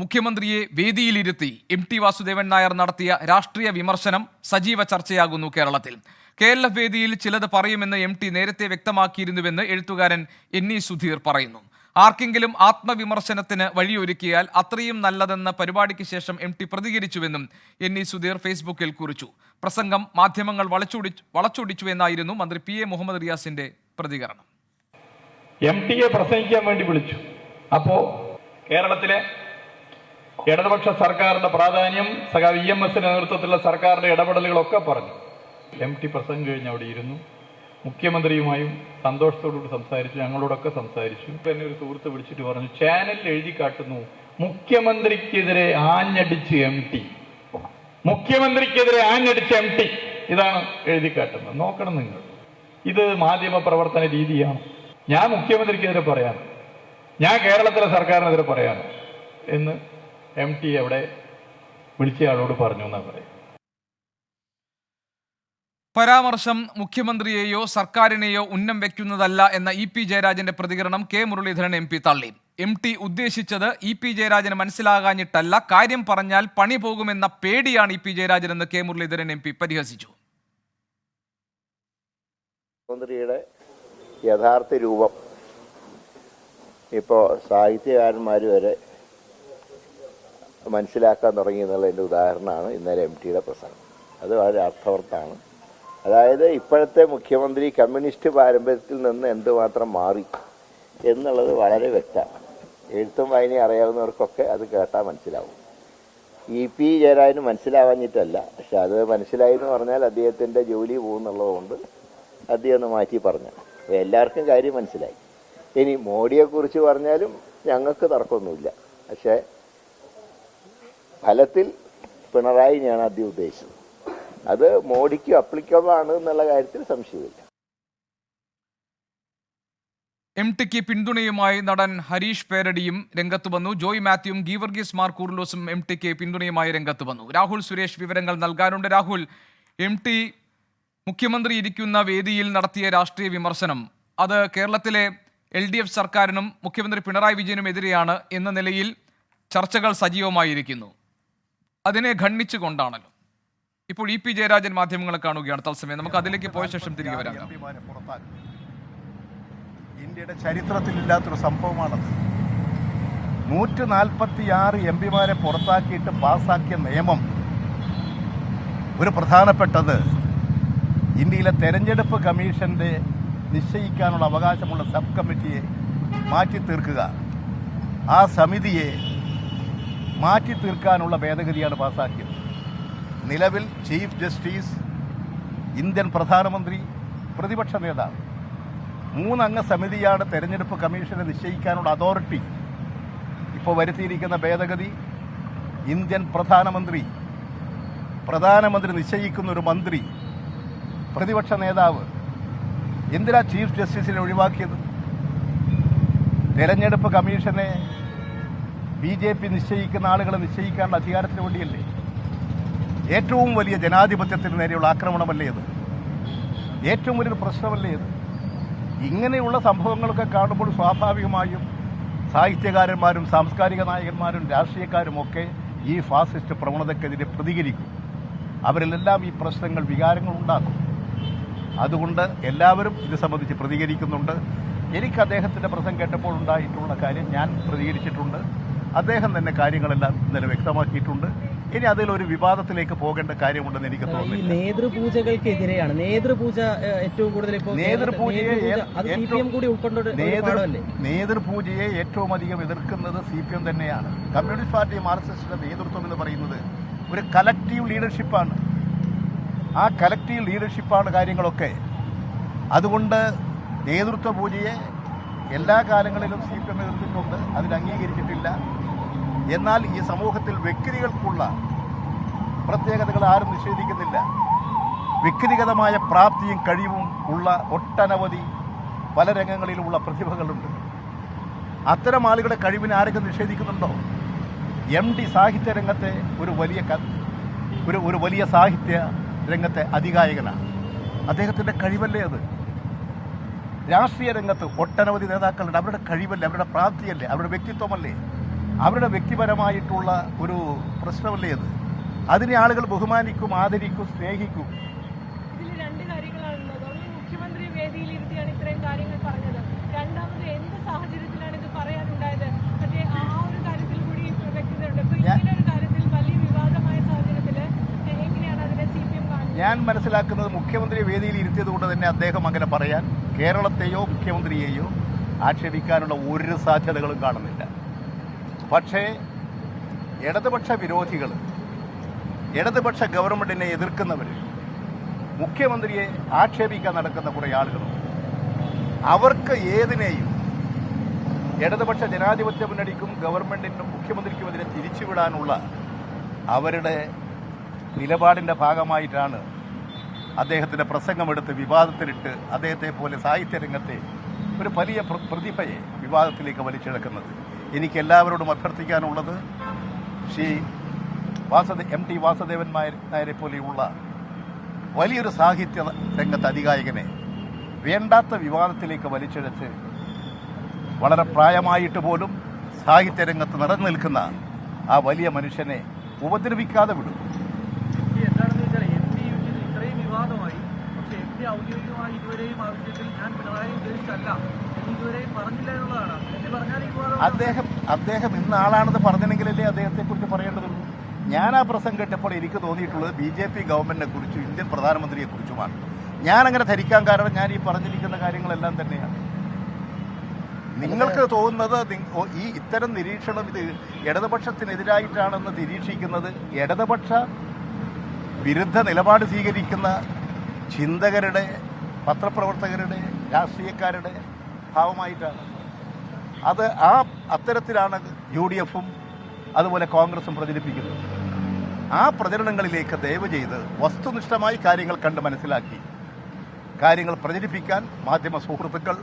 മുഖ്യമന്ത്രിയെ വേദിയിലിരുത്തി M T Vasudevan Nair നടത്തിയ രാഷ്ട്രീയ വിമർശനം സജീവ ചർച്ചയാകുന്നു കേരളത്തിൽ. കേരള വേദിയിൽ ചിലത് പറയുമെന്ന് എം ടി നേരത്തെ വ്യക്തമാക്കിയിരുന്നുവെന്ന് എഴുത്തുകാരൻ എൻ ഇ സുധീർ പറയുന്നു. ആർക്കെങ്കിലും ആത്മവിമർശനത്തിന് വഴിയൊരുക്കിയാൽ അത്രയും നല്ലതെന്ന പരിപാടിക്ക് ശേഷം എം ടി പ്രതികരിച്ചുവെന്നും എൻ ഇ സുധീർ ഫേസ്ബുക്കിൽ കുറിച്ചു. പ്രസംഗം മാധ്യമങ്ങൾ വളച്ചൊടി വളച്ചൊടിച്ചു എന്നായിരുന്നു മന്ത്രി പി എ മുഹമ്മദ് റിയാസിന്റെ പ്രതികരണം. എം ടിയെ പ്രസംഗിക്കാൻ വേണ്ടി വിളിച്ചു. അപ്പോ കേരളത്തിലെ ഇടതുപക്ഷ സർക്കാരിന്റെ പ്രാധാന്യം സഖാവ് ഇ എം എസിന്റെ നേതൃത്വത്തിലുള്ള സർക്കാരിന്റെ ഇടപെടലുകളൊക്കെ പറഞ്ഞു. എം ടി പ്രസംഗം കഴിഞ്ഞ് അവിടെ ഇരുന്നു. മുഖ്യമന്ത്രിയുമായും സന്തോഷത്തോടുകൂടി സംസാരിച്ചു ഞങ്ങളോടൊക്കെ സംസാരിച്ചു. എന്നെ ഒരു സുഹൃത്ത് വിളിച്ചിട്ട് പറഞ്ഞു ചാനലിൽ എഴുതി കാട്ടുന്നു. മുഖ്യമന്ത്രിക്കെതിരെ ആഞ്ഞടിച്ച് എം ടി മുഖ്യമന്ത്രിക്കെതിരെ ആഞ്ഞടിച്ച് എം ടി ഇതാണ് എഴുതി കാട്ടുന്നത്. നോക്കണം നിങ്ങൾ. ഇത് മാധ്യമ പ്രവർത്തന രീതിയാണ്. ഞാൻ മുഖ്യമന്ത്രിക്കെതിരെ പറയാം ഞാൻ കേരളത്തിലെ സർക്കാരിനെതിരെ പറയാം എന്ന് എം ടി അവിടെ വിളിച്ചയാളോട് പറഞ്ഞു എന്നാ പറയും. പരാമർശം മുഖ്യമന്ത്രിയെയോ സർക്കാരിനെയോ ഉന്നം വെക്കുന്നതല്ല എന്ന ഇ പി ജയരാജന്റെ പ്രതികരണം കെ മുരളീധരൻ എം പി തള്ളി. എം ടി ഉദ്ദേശിച്ചത് ഇ പി ജയരാജന് മനസ്സിലാകാഞ്ഞിട്ടല്ല കാര്യം പറഞ്ഞാൽ പണി പോകുമെന്ന പേടിയാണ് ഇ പി ജയരാജൻ എന്ന് കെ മുരളീധരൻ എം പി പരിഹസിച്ചു. മുഖ്യമന്ത്രിയുടെ യഥാർത്ഥ രൂപം. ഇപ്പോൾ സാഹിത്യകാരന്മാർ വരെ മനസ്സിലാക്കാൻ തുടങ്ങി എന്നുള്ളതിന്റെ ഉദാഹരണമാണ് ഇന്നലെ എം ടിയുടെ പ്രസംഗം. അത് വളരെ അർത്ഥവർത്താണ് അതായത് ഇപ്പോഴത്തെ മുഖ്യമന്ത്രി കമ്മ്യൂണിസ്റ്റ് പാരമ്പര്യത്തിൽ നിന്ന് എന്തുമാത്രം മാറി എന്നുള്ളത് വളരെ വ്യക്തമാണ്. എഴുത്തും വായനയും അറിയാവുന്നവർക്കൊക്കെ അത് കേട്ടാൽ മനസ്സിലാവും. ഇ പി ജയരാജന് മനസ്സിലാവാഞ്ഞിട്ടല്ല. പക്ഷെ അത് മനസ്സിലായി എന്ന് പറഞ്ഞാൽ അദ്ദേഹത്തിന്റെ ജോലി പോകുന്നുള്ളതുകൊണ്ട് അദ്ദേഹം ഒന്ന് മാറ്റി പറഞ്ഞു. അപ്പോൾ എല്ലാവർക്കും കാര്യം മനസ്സിലായി. ഇനി മോഡിയെക്കുറിച്ച് പറഞ്ഞാലും ഞങ്ങൾക്ക് തർക്കമൊന്നുമില്ല. പക്ഷേ ഫലത്തിൽ പിണറായിനെയാണ് ആദ്യം ഉദ്ദേശിച്ചത്. അത് മോഡിക്ക് അപ്ലിക്കബിൾ ആണ് എന്നുള്ള കാര്യത്തിൽ സംശയമില്ല. എം ടിക്ക് പിന്തുണയുമായി നടൻ ഹരീഷ് പേരടിയും രംഗത്ത് വന്നു. ജോയ് മാത്യുവും ഗീവർഗീസ് മാർ കൂർലോസും എം ടിക്ക് പിന്തുണയുമായി രംഗത്ത് വന്നു. രാഹുൽ സുരേഷ് വിവരങ്ങൾ നൽകാനുണ്ട്. രാഹുൽ എം ടി മുഖ്യമന്ത്രി ഇരിക്കുന്ന വേദിയിൽ നടത്തിയ രാഷ്ട്രീയ വിമർശനം. അത് കേരളത്തിലെ എൽ ഡി എഫ് സർക്കാരിനും മുഖ്യമന്ത്രി പിണറായി വിജയനും എതിരെയാണ് എന്ന നിലയിൽ ചർച്ചകൾ സജീവമായിരിക്കുന്നു. അതിനെ ഖണ്ഡിച്ചുകൊണ്ടാണല്ലോ. ഇപ്പോൾ ഇ പി ജയരാജൻ മാധ്യമങ്ങളെ കാണുകയാണ് തത്സമയം. നമുക്ക് അതിലേക്ക് പോയ ശേഷം തിരികെ വരാം. ഇന്ത്യയുടെ ചരിത്രത്തിൽ ഇല്ലാത്തൊരു സംഭവമാണത് നൂറ്റി നാൽപ്പത്തി ആറ് എം പിമാരെ പുറത്താക്കിയിട്ട് പാസാക്കിയ നിയമം ഒരു പ്രധാനപ്പെട്ടത് ഇന്ത്യയിലെ തെരഞ്ഞെടുപ്പ് കമ്മീഷന്റെ നിശ്ചയിക്കാനുള്ള അവകാശമുള്ള സബ് കമ്മിറ്റിയെ മാറ്റി തീർക്കുക ആ സമിതിയെ മാറ്റി തീർക്കാനുള്ള ഭേദഗതിയാണ് പാസാക്കിയത്. നിലവിൽ ചീഫ് ജസ്റ്റിസ് ഇന്ത്യൻ പ്രധാനമന്ത്രി പ്രതിപക്ഷ നേതാവ് മൂന്നംഗ സമിതിയാണ് തെരഞ്ഞെടുപ്പ് കമ്മീഷനെ നിശ്ചയിക്കാനുള്ള അതോറിറ്റി. ഇപ്പോൾ വരുത്തിയിരിക്കുന്ന ഭേദഗതി ഇന്ത്യൻ പ്രധാനമന്ത്രി പ്രധാനമന്ത്രി നിശ്ചയിക്കുന്ന ഒരു മന്ത്രി പ്രതിപക്ഷ നേതാവ് എന്തിനാ ചീഫ് ജസ്റ്റിസിനെ ഒഴിവാക്കിയത്? തെരഞ്ഞെടുപ്പ് കമ്മീഷനെ ബി ജെ പി നിശ്ചയിക്കുന്ന ആളുകളെ നിശ്ചയിക്കാനുള്ള അധികാരത്തിന് വേണ്ടിയല്ലേ? ഏറ്റവും വലിയ ജനാധിപത്യത്തിന് നേരെയുള്ള ആക്രമണമല്ലേ ഇത് ഏറ്റവും വലിയൊരു പ്രശ്നമല്ലേ ഇത് ഇങ്ങനെയുള്ള സംഭവങ്ങളൊക്കെ കാണുമ്പോൾ സ്വാഭാവികമായും സാഹിത്യകാരന്മാരും സാംസ്കാരിക നായകന്മാരും രാഷ്ട്രീയക്കാരും ഒക്കെ ഈ ഫാസിസ്റ്റ് പ്രവണതക്കെതിരെ പ്രതികരിക്കും. അവരിലെല്ലാം ഈ പ്രശ്നങ്ങൾ വികാരങ്ങൾ ഉണ്ടാക്കും. അതുകൊണ്ട് എല്ലാവരും ഇത് സംബന്ധിച്ച് പ്രതികരിക്കുന്നുണ്ട്. എനിക്ക് അദ്ദേഹത്തിന്റെ പ്രസംഗം കേട്ടപ്പോൾ ഉണ്ടായിട്ടുള്ള കാര്യം ഞാൻ പ്രതികരിച്ചിട്ടുണ്ട്. അദ്ദേഹം തന്നെ കാര്യങ്ങളെല്ലാം ഇന്നലെ വ്യക്തമാക്കിയിട്ടുണ്ട്. ഇനി അതിൽ ഒരു വിവാദത്തിലേക്ക് പോകേണ്ട കാര്യമുണ്ടെന്ന് എനിക്ക് തോന്നുന്നു നേതൃപൂജകൾക്കെതിരെയാണ്. നേതൃപൂജ ഏറ്റവും കൂടുതൽ നേതൃപൂജയെ നേതൃപൂജയെ ഏറ്റവും അധികം എതിർക്കുന്നത് സി പി എം തന്നെയാണ്. കമ്മ്യൂണിസ്റ്റ് പാർട്ടി മാർക്സിസ്റ്റിന്റെ നേതൃത്വം എന്ന് പറയുന്നത് ഒരു കലക്റ്റീവ് ലീഡർഷിപ്പാണ് ആ കലക്റ്റീവ് ലീഡർഷിപ്പാണ് കാര്യങ്ങളൊക്കെ. അതുകൊണ്ട് നേതൃത്വ പൂജയെ എല്ലാ കാലങ്ങളിലും സി പി എം എതിർത്തിട്ടുണ്ട്. അതിൽ അംഗീകരിച്ചിട്ടില്ല. എന്നാൽ ഈ സമൂഹത്തിൽ വ്യക്തികൾക്കുള്ള പ്രത്യേകതകൾ ആരും നിഷേധിക്കുന്നില്ല. വ്യക്തിഗതമായ പ്രാപ്തിയും കഴിവും ഉള്ള ഒട്ടനവധി പല രംഗങ്ങളിലുമുള്ള പ്രതിഭകളുണ്ട്. അത്തരം ആളുകളുടെ കഴിവിനെ ആരെങ്കിലും നിഷേധിക്കുന്നുണ്ടോ? എം ഡി സാഹിത്യ രംഗത്തെ ഒരു വലിയ ഒരു ഒരു വലിയ സാഹിത്യ രംഗത്തെ അധികായകനാണ്. അദ്ദേഹത്തിന്റെ കഴിവല്ലേ അത്? രാഷ്ട്രീയ രംഗത്ത് ഒട്ടനവധി നേതാക്കളുണ്ട്. അവരുടെ കഴിവല്ലേ? അവരുടെ പ്രാപ്തിയല്ലേ? അവരുടെ വ്യക്തിത്വമല്ലേ? അവരുടെ വ്യക്തിപരമായിട്ടുള്ള ഒരു പ്രശ്നമല്ലേ അത്? അതിനെ ആളുകൾ ബഹുമാനിക്കും ആദരിക്കും സ്നേഹിക്കും. ഞാൻ മനസ്സിലാക്കുന്നത് മുഖ്യമന്ത്രി വേദിയിൽ ഇരുത്തിയത് കൊണ്ട് തന്നെ അദ്ദേഹം അങ്ങനെ പറയാൻ കേരളത്തെയോ മുഖ്യമന്ത്രിയെയോ ആക്ഷേപിക്കാനുള്ള ഒരു സാധ്യതകളും കാണുന്നില്ല. പക്ഷേ ഇടതുപക്ഷ വിരോധികൾ ഇടതുപക്ഷ ഗവൺമെന്റിനെ എതിർക്കുന്നവർ മുഖ്യമന്ത്രിയെ ആക്ഷേപിക്കാൻ നടക്കുന്ന കുറേ ആളുകളുണ്ട്. അവർക്ക് ഏതിനെയും ഇടതുപക്ഷ ജനാധിപത്യ മുന്നണിക്കും ഗവൺമെന്റിനും മുഖ്യമന്ത്രിക്കുമെതിരെ തിരിച്ചുവിടാനുള്ള അവരുടെ നിലപാടിന്റെ ഭാഗമായിട്ടാണ് അദ്ദേഹത്തിന്റെ പ്രസംഗമെടുത്ത് വിവാദത്തിലിട്ട് അദ്ദേഹത്തെ പോലെ സാഹിത്യരംഗത്തെ ഒരു വലിയ പ്രതിഭയെ വിവാദത്തിലേക്ക് വലിച്ചിഴക്കുന്നത്. എനിക്ക് എല്ലാവരോടും അഭ്യർത്ഥിക്കാനുള്ളത് ശ്രീ വാസുദേ എം ടി വാസുദേവൻ നായരെ പോലെയുള്ള വലിയൊരു സാഹിത്യ രംഗത്ത് അധികായകനെ വേണ്ടാത്ത വിവാദത്തിലേക്ക് വലിച്ചിഴച്ച് വളരെ പ്രായമായിട്ട് പോലും സാഹിത്യ രംഗത്ത് നിറഞ്ഞു നിൽക്കുന്ന ആ വലിയ മനുഷ്യനെ ഉപദ്രവിക്കാതെ വിടും. ഔദ്യോഗികമായി ഇതുവരെയും ആവശ്യത്തിൽ ഞാൻ പിണറായി ഉദ്ദേശിച്ചല്ല അദ്ദേഹം അദ്ദേഹം ഇന്ന് ആളാണെന്ന് പറഞ്ഞെങ്കിലല്ലേ അദ്ദേഹത്തെക്കുറിച്ച് പറയേണ്ടതുള്ളൂ? ഞാൻ ആ പ്രസംഗം കേട്ടപ്പോൾ എനിക്ക് തോന്നിയിട്ടുള്ളത് ബി ജെ പി ഗവൺമെന്റിനെ കുറിച്ചും ഇന്ത്യൻ പ്രധാനമന്ത്രിയെ കുറിച്ചുമാണ്. ഞാൻ അങ്ങനെ ധരിക്കാൻ കാരണം ഞാൻ ഈ പറഞ്ഞിരിക്കുന്ന കാര്യങ്ങളെല്ലാം തന്നെയാണ്. നിങ്ങൾക്ക് തോന്നുന്നത് ഈ ഇത്തരം നിരീക്ഷണം ഇത് ഇടതുപക്ഷത്തിനെതിരായിട്ടാണെന്ന് നിരീക്ഷിക്കുന്നത് ഇടതുപക്ഷ വിരുദ്ധ നിലപാട് സ്വീകരിക്കുന്ന ചിന്തകരുടെ പത്രപ്രവർത്തകരുടെ രാഷ്ട്രീയക്കാരുടെ ഭാവമായിട്ടാണ്. അത് ആ അത്തരത്തിലാണ് യു ഡി എഫും അതുപോലെ കോൺഗ്രസും പ്രചരിപ്പിക്കുന്നത്. ആ പ്രചരണങ്ങളിലേക്ക് ദയവ് ചെയ്ത് വസ്തുനിഷ്ഠമായി കാര്യങ്ങൾ കണ്ട് മനസ്സിലാക്കി. കാര്യങ്ങൾ പ്രചരിപ്പിക്കാൻ മാധ്യമ സുഹൃത്തുക്കൾ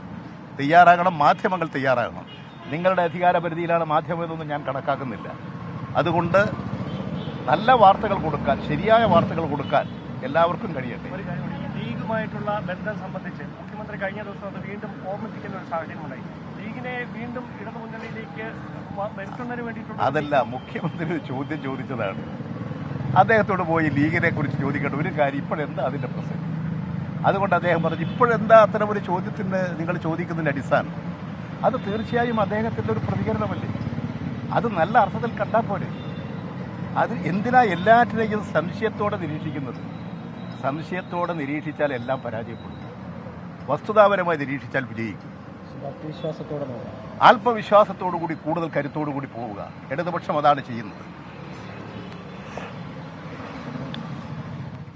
തയ്യാറാകണം മാധ്യമങ്ങൾ തയ്യാറാകണം. നിങ്ങളുടെ അധികാരപരിധിയിലാണ് മാധ്യമം എന്നൊന്നും ഞാൻ കണക്കാക്കുന്നില്ല. അതുകൊണ്ട് നല്ല വാർത്തകൾ കൊടുക്കാൻ ശരിയായ വാർത്തകൾ കൊടുക്കാൻ എല്ലാവർക്കും കഴിയട്ടെ. ലീഗുമായിട്ടുള്ള ബന്ധം സംബന്ധിച്ച് മുഖ്യമന്ത്രി കഴിഞ്ഞ ദിവസം അത് വീണ്ടും ഓർമ്മിപ്പിക്കുന്ന ഒരു സാഹചര്യം ഉണ്ടായി. ലീഗിനെ വീണ്ടും ഇടതുമുന്നണിയിലേക്ക് മുന്നണിയിലേക്ക് വരുത്തുന്നതിന് വേണ്ടിയിട്ടുള്ള അതല്ല മുഖ്യമന്ത്രി ചോദ്യം ചോദിച്ചതാണ്. അദ്ദേഹത്തോട് പോയി ലീഗിനെ കുറിച്ച് ചോദിക്കേണ്ട ഒരു കാര്യം ഇപ്പോഴെന്താ അതിന്റെ പ്രസക്തി അതുകൊണ്ട് അദ്ദേഹം പറഞ്ഞു ഇപ്പോഴെന്താ അത്തരം ഒരു ചോദ്യത്തിന് നിങ്ങൾ ചോദിക്കുന്നതിന്റെ അടിസ്ഥാനം? അത് തീർച്ചയായും അദ്ദേഹത്തിന്റെ ഒരു പ്രതികരണമല്ലേ? അത് നല്ല അർത്ഥത്തിൽ കണ്ടാൽ പോരെ. അത് എന്തിനാ എല്ലാറ്റിനെയും സംശയത്തോടെ നിരീക്ഷിക്കുന്നത്? സംശയത്തോടെ നിരീക്ഷിച്ചാൽ എല്ലാം പരാജയപ്പെടും. വസ്തുതാപരമായി നിരീക്ഷിച്ചാൽ വിജയിക്കും. ആത്മവിശ്വാസത്തോടു കൂടി കൂടുതൽ കരുത്തോടു കൂടി പോവുക. ഇടതുപക്ഷം അതാണ് ചെയ്യുന്നത്.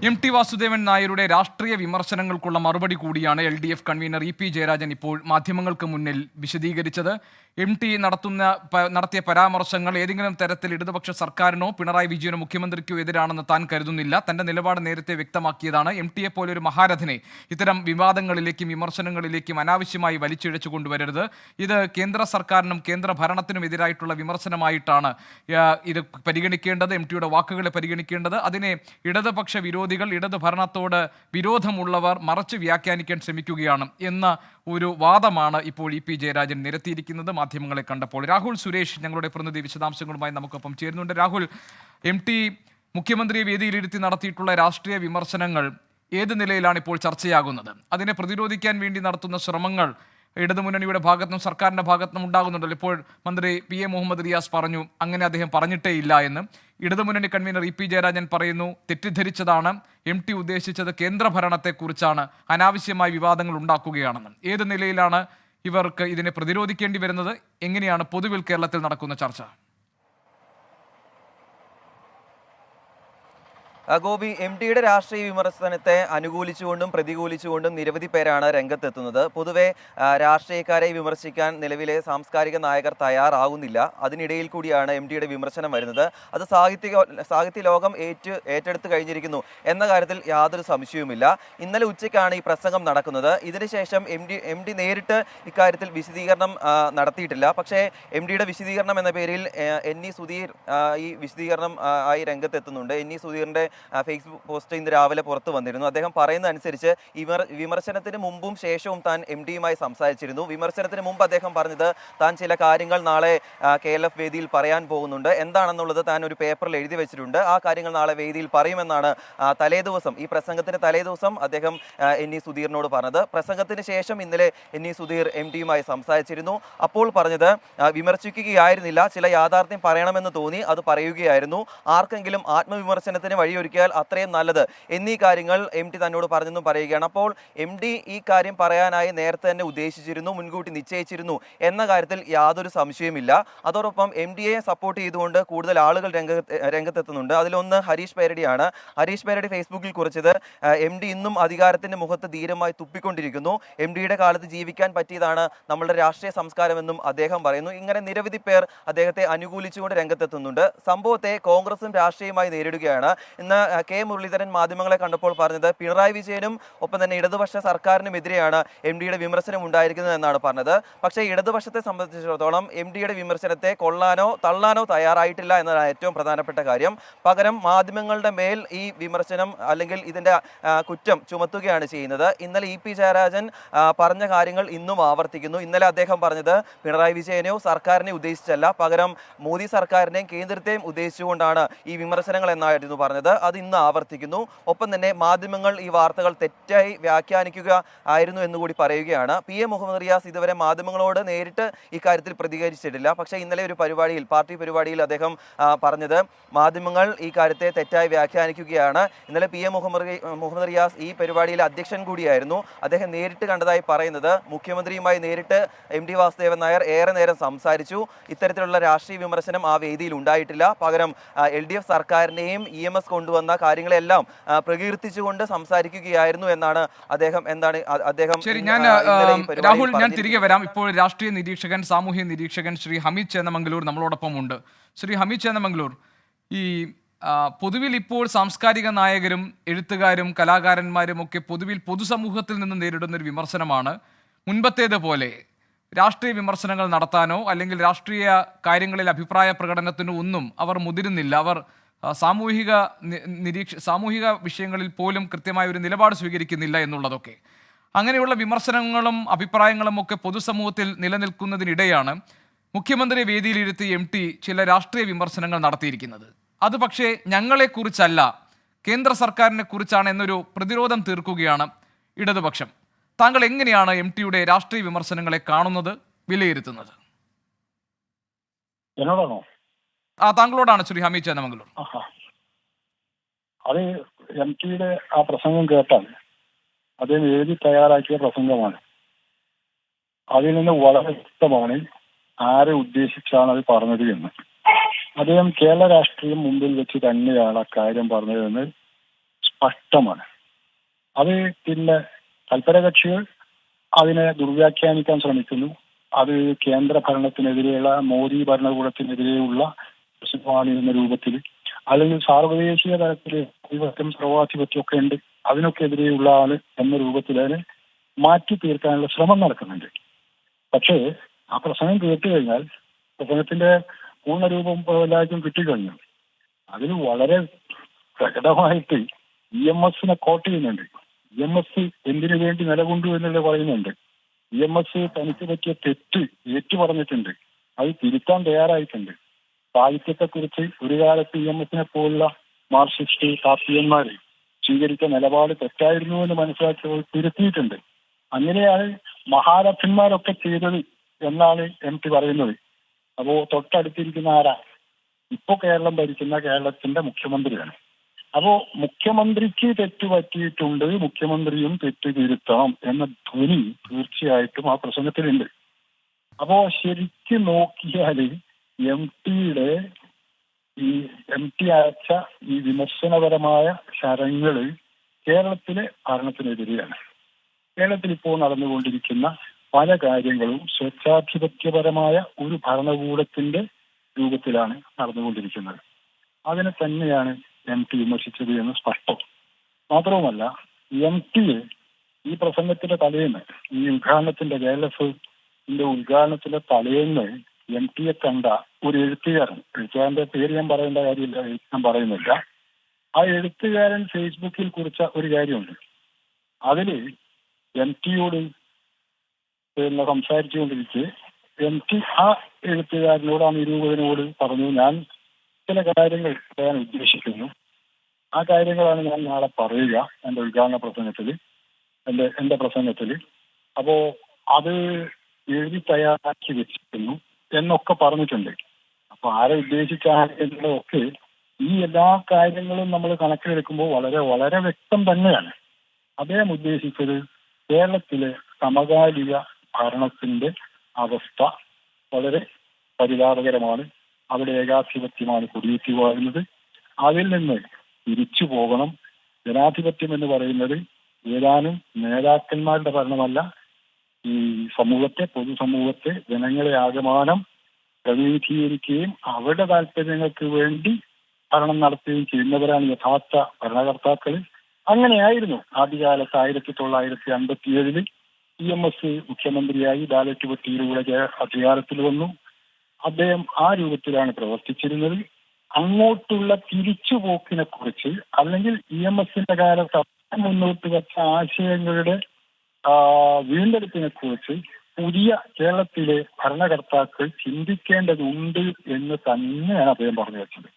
എം ടി വാസുദേവൻ നായരുടെ രാഷ്ട്രീയ വിമർശനങ്ങൾക്കുള്ള മറുപടി കൂടിയാണ് L D F convener E P Jayarajan ഇപ്പോൾ മാധ്യമങ്ങൾക്ക് മുന്നിൽ വിശദീകരിച്ചത്. എം ടി നടത്തുന്ന നടത്തിയ പരാമർശങ്ങൾ ഏതെങ്കിലും തരത്തിൽ ഇടതുപക്ഷ സർക്കാരിനോ പിണറായി വിജയനോ മുഖ്യമന്ത്രിക്കോ എതിരാണെന്ന് താൻ കരുതുന്നില്ല. തന്റെ നിലപാട് നേരത്തെ വ്യക്തമാക്കിയതാണ്. എം ടിയെ പോലെ മഹാരഥനെ ഇത്തരം വിവാദങ്ങളിലേക്കും വിമർശനങ്ങളിലേക്കും അനാവശ്യമായി വലിച്ചിഴച്ചു കൊണ്ടുവരരുത്. ഇത് കേന്ദ്ര സർക്കാരിനും കേന്ദ്ര ഭരണത്തിനും എതിരായിട്ടുള്ള വിമർശനമായിട്ടാണ് ഇത് പരിഗണിക്കേണ്ടത്. എം ടിയുടെ വാക്കുകളെ പരിഗണിക്കേണ്ടത്. അതിനെ ഇടതുപക്ഷ വിരോധികൾ ഇടതു ഭരണത്തോട് വിരോധമുള്ളവർ മറച്ചു വ്യാഖ്യാനിക്കാൻ ശ്രമിക്കുകയാണ് എന്ന ഒരു വാദമാണ് ഇപ്പോൾ ഇ പി ജയരാജൻ നിരത്തിയിരിക്കുന്നത് മാധ്യമങ്ങളെ കണ്ടപ്പോൾ. രാഹുൽ സുരേഷ് ഞങ്ങളുടെ പ്രതിനിധി വിശദാംശങ്ങളുമായി നമുക്കൊപ്പം ചേരുന്നുണ്ട്. രാഹുൽ എം ടി മുഖ്യമന്ത്രിയെ വേദിയിലിരുത്തി നടത്തിയിട്ടുള്ള രാഷ്ട്രീയ വിമർശനങ്ങൾ ഏത് നിലയിലാണ് ഇപ്പോൾ ചർച്ചയാകുന്നത്? അതിനെ പ്രതിരോധിക്കാൻ വേണ്ടി നടത്തുന്ന ശ്രമങ്ങൾ ഇടതുമുന്നണിയുടെ ഭാഗത്തും സർക്കാരിന്റെ ഭാഗത്തുനിന്നും ഉണ്ടാകുന്നുണ്ടല്ലോ. ഇപ്പോൾ മന്ത്രി പി എ മുഹമ്മദ് റിയാസ് പറഞ്ഞു അങ്ങനെ അദ്ദേഹം പറഞ്ഞിട്ടേ ഇല്ല എന്ന്. ഇടതുമുന്നണി കൺവീനർ ഇ പി ജയരാജൻ പറയുന്നു തെറ്റിദ്ധരിച്ചതാണ് എം ടി ഉദ്ദേശിച്ചത് കേന്ദ്രഭരണത്തെക്കുറിച്ചാണ് അനാവശ്യമായ വിവാദങ്ങൾ ഉണ്ടാക്കുകയാണെന്ന്. ഏത് നിലയിലാണ് ഇവർക്ക് ഇതിനെ പ്രതിരോധിക്കേണ്ടി വരുന്നത്? എങ്ങനെയാണ് പൊതുവിൽ കേരളത്തിൽ നടക്കുന്ന ചർച്ച ആ, ഗോപി എം ടിയുടെ രാഷ്ട്രീയ വിമർശനത്തെ അനുകൂലിച്ചുകൊണ്ടും പ്രതികൂലിച്ചുകൊണ്ടും നിരവധി പേരാണ് രംഗത്തെത്തുന്നത്. പൊതുവെ രാഷ്ട്രീയക്കാരെ വിമർശിക്കാൻ നിലവിലെ സാംസ്കാരിക നായകർ തയ്യാറാകുന്നില്ല അതിനിടയിൽ കൂടിയാണ് എം ടിയുടെ വിമർശനം വരുന്നത്. അത് സാഹിത്യ സാഹിത്യ ലോകം ഏറ്റു ഏറ്റെടുത്ത് കഴിഞ്ഞിരിക്കുന്നു എന്ന കാര്യത്തിൽ യാതൊരു സംശയവുമില്ല. ഇന്നലെ ഉച്ചയ്ക്കാണ് ഈ പ്രസംഗം നടക്കുന്നത്. ഇതിനുശേഷം എം ഡി എം ഡി നേരിട്ട് ഇക്കാര്യത്തിൽ വിശദീകരണം നടത്തിയിട്ടില്ല. പക്ഷേ എം ഡിയുടെ വിശദീകരണം എന്ന പേരിൽ എൻ ഇ സുധീർ ഈ വിശദീകരണം ആയി രംഗത്തെത്തുന്നുണ്ട്. എൻ ഇ സുധീറിന്റെ ആ, ഫേസ്ബുക്ക് പോസ്റ്റ് ഇന്ന് രാവിലെ പുറത്ത് വന്നിരുന്നു. അദ്ദേഹം പറയുന്ന അനുസരിച്ച് വിമർ വിമർശനത്തിന് മുമ്പും ശേഷവും താൻ എം ഡിയുമായി സംസാരിച്ചിരുന്നു. വിമർശനത്തിന് മുമ്പ് അദ്ദേഹം പറഞ്ഞത് താൻ ചില കാര്യങ്ങൾ നാളെ കെ എൽ എഫ് വേദിയിൽ പറയാൻ പോകുന്നുണ്ട്. എന്താണെന്നുള്ളത് താൻ ഒരു പേപ്പറിൽ എഴുതി വെച്ചിട്ടുണ്ട്. ആ കാര്യങ്ങൾ നാളെ വേദിയിൽ പറയുമെന്നാണ് തലേദിവസം ഈ പ്രസംഗത്തിന് തലേദിവസം അദ്ദേഹം എൻ ഇ സുധീറിനോട് പറഞ്ഞത്. പ്രസംഗത്തിന് ശേഷം ഇന്നലെ എൻ ഇ സുധീർ എം ഡിയുമായി സംസാരിച്ചിരുന്നു. അപ്പോൾ പറഞ്ഞത് വിമർശിക്കുകയായിരുന്നില്ല ചില യാഥാർത്ഥ്യം പറയണമെന്ന് തോന്നി അത് പറയുകയായിരുന്നു. ആർക്കെങ്കിലും ആത്മവിമർശനത്തിന് വഴിയൊരുക്കിയാൽ അത്രയും നല്ലത്. എന്നീ കാര്യങ്ങൾ എം ടി തന്നോട് പറഞ്ഞെന്നും പറയുകയാണ്. അപ്പോൾ എം ഡി ഈ കാര്യം പറയാനായി നേരത്തെ തന്നെ ഉദ്ദേശിച്ചിരുന്നു മുൻകൂട്ടി നിശ്ചയിച്ചിരുന്നു എന്ന കാര്യത്തിൽ യാതൊരു സംശയവുമില്ല. അതോടൊപ്പം എം ഡിയെ സപ്പോർട്ട് ചെയ്തുകൊണ്ട് കൂടുതൽ ആളുകൾ രംഗ രംഗത്തെത്തുന്നുണ്ട്. അതിലൊന്ന് ഹരീഷ് പേരടിയാണ്. ഹരീഷ് പേരടി ഫേസ്ബുക്കിൽ കുറിച്ചത് എം ഡി ഇന്നും അധികാരത്തിന്റെ മുഖത്ത് ധീരമായി തുപ്പിക്കൊണ്ടിരിക്കുന്നു. എം ഡിയുടെ കാലത്ത് ജീവിക്കാൻ പറ്റിയതാണ് നമ്മളുടെ രാഷ്ട്രീയ സംസ്കാരമെന്നും അദ്ദേഹം പറയുന്നു. ഇങ്ങനെ നിരവധി പേർ അദ്ദേഹത്തെ അനുകൂലിച്ചുകൊണ്ട് രംഗത്തെത്തുന്നുണ്ട്. സംഭവത്തെ കോൺഗ്രസും രാഷ്ട്രീയമായി നേരിടുകയാണ്. ഇന്ന് ആ, കെ. മുരളീധരൻ മാധ്യമങ്ങളെ കണ്ടപ്പോൾ പറഞ്ഞത് പിണറായി വിജയനും ഒപ്പം തന്നെ ഇടതുപക്ഷ സർക്കാരിനുമെതിരെയാണ് എം ഡിയുടെ വിമർശനം ഉണ്ടായിരിക്കുന്നത് എന്നാണ് പറഞ്ഞത്. പക്ഷേ ഇടതുപക്ഷത്തെ സംബന്ധിച്ചിടത്തോളം എം ഡിയുടെ വിമർശനത്തെ കൊള്ളാനോ തള്ളാനോ തയ്യാറായിട്ടില്ല എന്നതാണ് ഏറ്റവും പ്രധാനപ്പെട്ട കാര്യം. പകരം മാധ്യമങ്ങളുടെ മേൽ ഈ വിമർശനം അല്ലെങ്കിൽ ഇതിന്റെ കുറ്റം ചുമത്തുകയാണ് ചെയ്യുന്നത്. ഇന്നലെ ഇ പി ജയരാജൻ പറഞ്ഞ കാര്യങ്ങൾ ഇന്നും ആവർത്തിക്കുന്നു. ഇന്നലെ അദ്ദേഹം പറഞ്ഞത് പിണറായി വിജയനെയോ സർക്കാരിനെ ഉദ്ദേശിച്ചല്ല. പകരം മോദി സർക്കാരിനെയും കേന്ദ്രത്തെയും ഉദ്ദേശിച്ചുകൊണ്ടാണ് ഈ വിമർശനങ്ങൾ എന്നായിരുന്നു പറഞ്ഞത്. അത് ഇന്ന് ആവർത്തിക്കുന്നു. ഒപ്പം തന്നെ മാധ്യമങ്ങൾ ഈ വാർത്തകൾ തെറ്റായി വ്യാഖ്യാനിക്കുക ആയിരുന്നു എന്നുകൂടി പറയുകയാണ്. പി. എ. മുഹമ്മദ് റിയാസ് ഇതുവരെ മാധ്യമങ്ങളോട് നേരിട്ട് ഇക്കാര്യത്തിൽ പ്രതികരിച്ചിട്ടില്ല. പക്ഷേ ഇന്നലെ ഒരു പരിപാടിയിൽ പാർട്ടി പരിപാടിയിൽ അദ്ദേഹം പറഞ്ഞത് മാധ്യമങ്ങൾ ഈ കാര്യത്തെ തെറ്റായി വ്യാഖ്യാനിക്കുകയാണ്. ഇന്നലെ പി. എ. മുഹമ്മദ് മുഹമ്മദ് റിയാസ് ഈ പരിപാടിയിലെ അധ്യക്ഷൻ കൂടിയായിരുന്നു. അദ്ദേഹം നേരിട്ട് കണ്ടതായി പറയുന്നത് മുഖ്യമന്ത്രിയുമായി നേരിട്ട് എം. ഡി. വാസുദേവൻ നായർ ഏറെ നേരം സംസാരിച്ചു. ഇത്തരത്തിലുള്ള രാഷ്ട്രീയ വിമർശനം ആ വേദിയിൽ ഉണ്ടായിട്ടില്ല. പകരം എൽ. ഡി. എഫ് സർക്കാരിനെയും ഇ എം എസ് കൊണ്ടുവന്ന കാര്യങ്ങളെല്ലാം പ്രകീർത്തിച്ചുകൊണ്ട് സംസാരിക്കുകയായിരുന്നു എന്നാണ് അദ്ദേഹം എന്താണ് അദ്ദേഹം ശരി ഞാൻ രാഹുൽ ഞാൻ തിരികെ വരാം. ഇപ്പോൾ രാഷ്ട്രീയ നിരീക്ഷകൻ സാമൂഹ്യ നിരീക്ഷകൻ ശ്രീ ഹമീദ് ചേന്നമംഗലൂർ നമ്മളോടൊപ്പം ഉണ്ട്. ശ്രീ ഹമീദ് ചേന്നമംഗലൂർ ഈ പൊതുവിൽ ഇപ്പോൾ സാംസ്കാരിക നായകരും എഴുത്തുകാരും കലാകാരന്മാരും ഒക്കെ പൊതുവിൽ പൊതുസമൂഹത്തിൽ നിന്ന് നേരിടുന്ന ഒരു വിമർശനമാണ്. മുൻപത്തേതുപോലെ രാഷ്ട്രീയ വിമർശനങ്ങൾ നടത്താനോ അല്ലെങ്കിൽ രാഷ്ട്രീയ കാര്യങ്ങളിൽ അഭിപ്രായ പ്രകടനത്തിനോ ഒന്നും അവർ മുതിരുന്നില്ല. അവർ സാമൂഹിക നിരീക്ഷ സാമൂഹിക വിഷയങ്ങളിൽ പോലും കൃത്യമായ ഒരു നിലപാട് സ്വീകരിക്കുന്നില്ല എന്നുള്ളതൊക്കെ. അങ്ങനെയുള്ള വിമർശനങ്ങളും അഭിപ്രായങ്ങളും ഒക്കെ പൊതുസമൂഹത്തിൽ നിലനിൽക്കുന്നതിനിടെയാണ് മുഖ്യമന്ത്രി വേദിയിലിരുത്തി എം ടി ചില രാഷ്ട്രീയ വിമർശനങ്ങൾ നടത്തിയിരിക്കുന്നത്. അത് പക്ഷേ ഞങ്ങളെക്കുറിച്ചല്ല കേന്ദ്ര സർക്കാരിനെ കുറിച്ചാണ് എന്നൊരു പ്രതിരോധം തീർക്കുകയാണ് ഇടതുപക്ഷം. താങ്കൾ എങ്ങനെയാണ് എം ടിയുടെ രാഷ്ട്രീയ വിമർശനങ്ങളെ കാണുന്നത് വിലയിരുത്തുന്നത്? എന്നോടാണോ? ആ താങ്കളോടാണ് ശ്രീ ഹമീദ് ചേന്നമംഗലൂർ അത് എം ടിയുടെ ആ പ്രസംഗം കേട്ടാൽ അദ്ദേഹം എഴുതി തയ്യാറാക്കിയ പ്രസംഗമാണ്. അതിൽ നിന്ന് വളരെ വ്യക്തമാണ് ആരെ ഉദ്ദേശിച്ചാണ് അത് പറഞ്ഞത് എന്ന്. അദ്ദേഹം കേരള രാഷ്ട്രീയം മുമ്പിൽ വെച്ച് തന്നെയാണ് ആ കാര്യം പറഞ്ഞതെന്ന് സ്പഷ്ടമാണ്. അത് പിന്നെ തൽപരകക്ഷികൾ അതിനെ ദുർവ്യാഖ്യാനിക്കാൻ ശ്രമിക്കുന്നു. അത് കേന്ദ്ര ഭരണത്തിനെതിരെയുള്ള മോദി ഭരണകൂടത്തിനെതിരെയുള്ള പ്രശ്നമാണ് എന്ന രൂപത്തിൽ അല്ലെങ്കിൽ സാർവദേശീയ തലത്തിൽ ആധിപത്യം സർവാധിപത്യം ഒക്കെ ഉണ്ട്. അതിനൊക്കെ എതിരെയുള്ള ആൾ എന്ന രൂപത്തിൽ അതിനെ മാറ്റി തീർക്കാനുള്ള ശ്രമം നടക്കുന്നുണ്ട്. പക്ഷേ ആ പ്രസംഗം കേട്ട് കഴിഞ്ഞാൽ പ്രസംഗത്തിന്റെ പൂർണരൂപം എല്ലാവർക്കും കിട്ടിക്കഴിഞ്ഞു. അതിൽ വളരെ പ്രകടമായിട്ട് ഇ എം എസിനെ കോട്ട് ചെയ്യുന്നുണ്ട്. ഇ എം എസ് എന്തിനു വേണ്ടി നിലകൊണ്ടു എന്നുള്ളത് പറയുന്നുണ്ട്. ഇ എം എസ് തനിക്ക് പറ്റിയ തെറ്റ് ഏറ്റു പറഞ്ഞിട്ടുണ്ട് അത് തിരുത്താൻ തയ്യാറായിട്ടുണ്ട്. സാഹിത്യത്തെക്കുറിച്ച് ഒരു കാലത്ത് ഇ എം എസിനെ പോലുള്ള മാർക്സിസ്റ്റ് കാർത്തികന്മാർ സ്വീകരിച്ച നിലപാട് തെറ്റായിരുന്നു എന്ന് മനസ്സിലാക്കിയവർ തിരുത്തിയിട്ടുണ്ട്. അങ്ങനെയാണ് മഹാരഥന്മാരൊക്കെ ചെയ്തത് എന്നാണ് എം പി പറയുന്നത്. അപ്പോ തൊട്ടടുത്തിരിക്കുന്ന ആരാ? ഇപ്പോ കേരളം ഭരിക്കുന്ന കേരളത്തിന്റെ മുഖ്യമന്ത്രിയാണ്. അപ്പോ മുഖ്യമന്ത്രിക്ക് തെറ്റ് പറ്റിയിട്ടുണ്ട് മുഖ്യമന്ത്രിയും തെറ്റ് തിരുത്തണം എന്ന ധ്വനി തീർച്ചയായിട്ടും ആ പ്രസംഗത്തിലുണ്ട്. അപ്പോ ശരിക്കും നോക്കിയാൽ എം ടിയുടെ ഈ എം ടി അയച്ച ഈ വിമർശനപരമായ ശരങ്ങൾ കേരളത്തിലെ ഭരണത്തിനെതിരെയാണ്. കേരളത്തിൽ ഇപ്പോൾ നടന്നുകൊണ്ടിരിക്കുന്ന പല കാര്യങ്ങളും സ്വേച്ഛാധിപത്യപരമായ ഒരു ഭരണകൂടത്തിന്റെ രൂപത്തിലാണ് നടന്നുകൊണ്ടിരിക്കുന്നത്. അതിനെ തന്നെയാണ് എം ടി വിമർശിച്ചത് എന്ന് സ്പഷ്ടം. മാത്രവുമല്ല എം ടി ഈ പ്രസംഗത്തിന്റെ തലേന്ന് ഈ ഉദ്ഘാടനത്തിന്റെ കെ എൽ എഫ് ഉദ്ഘാടനത്തിന്റെ തലേന്ന് എം ടിയെ കണ്ട ഒരു എഴുത്തുകാരൻ. എഴുത്തുകാരന്റെ പേര് ഞാൻ പറയേണ്ട കാര്യമില്ല ഞാൻ പറയുന്നില്ല. ആ എഴുത്തുകാരൻ ഫേസ്ബുക്കിൽ കുറിച്ച ഒരു കാര്യമുണ്ട്. അതിൽ എം ടിയോട് പിന്നെ സംസാരിച്ചുകൊണ്ടിരിക്കെ എം ടി ആ എഴുത്തുകാരനോട് ആ നിരൂപകനോട് പറഞ്ഞു ഞാൻ ചില കാര്യങ്ങൾ പറയാൻ ഉദ്ദേശിക്കുന്നു. ആ കാര്യങ്ങളാണ് ഞാൻ നാളെ പറയുക എന്റെ ഉദ്ഘാടന പ്രസംഗത്തിൽ എന്റെ എന്റെ പ്രസംഗത്തിൽ. അപ്പോ അത് എഴുതി തയ്യാറാക്കി വെച്ചിരുന്നു എന്നൊക്കെ പറഞ്ഞിട്ടുണ്ട്. അപ്പൊ ആരെ ഒക്കെ ഈ എല്ലാ കാര്യങ്ങളും നമ്മൾ കണക്കിലെടുക്കുമ്പോൾ വളരെ വളരെ വ്യക്തം തന്നെയാണ്. അദ്ദേഹം ഉദ്ദേശിച്ചത് കേരളത്തിലെ സമകാലിക ഭരണത്തിന്റെ അവസ്ഥ വളരെ പരിതാപകരമാണ്. അവിടെ ഏകാധിപത്യമാണ് കുടിയേറ്റി വാഴുന്നത് അതിൽ നിന്ന് തിരിച്ചു പോകണം. ജനാധിപത്യം എന്ന് പറയുന്നത് ഏതാനും നേതാക്കന്മാരുടെ ഭരണമല്ല ഈ സമൂഹത്തെ പൊതുസമൂഹത്തെ ജനങ്ങളെ ആകമാനം പ്രതിനിധീകരിക്കുകയും അവരുടെ താല്പര്യങ്ങൾക്ക് വേണ്ടി ഭരണം നടത്തുകയും ചെയ്യുന്നവരാണ് യഥാർത്ഥ ഭരണകർത്താക്കൾ. അങ്ങനെയായിരുന്നു ആദ്യകാലത്ത് ആയിരത്തി തൊള്ളായിരത്തി അൻപത്തി ഏഴിൽ ഇ എം എസ് മുഖ്യമന്ത്രിയായി ബാലറ്റ് പെട്ടിയിലൂടെ അധികാരത്തിൽ വന്നു. അദ്ദേഹം ആ രൂപത്തിലാണ് പ്രവർത്തിച്ചിരുന്നത്. അങ്ങോട്ടുള്ള തിരിച്ചുപോക്കിനെ കുറിച്ച് അല്ലെങ്കിൽ ഇ എം എസിന്റെ കാലത്ത് മുന്നോട്ട് വെച്ച ആശയങ്ങളുടെ വീണ്ടെടുപ്പിനെ കുറിച്ച് പുതിയ കേരളത്തിലെ ഭരണകർത്താക്കൾ ചിന്തിക്കേണ്ടതുണ്ട് എന്ന് തന്നെയാണ് അദ്ദേഹം പറഞ്ഞു വെച്ചത്.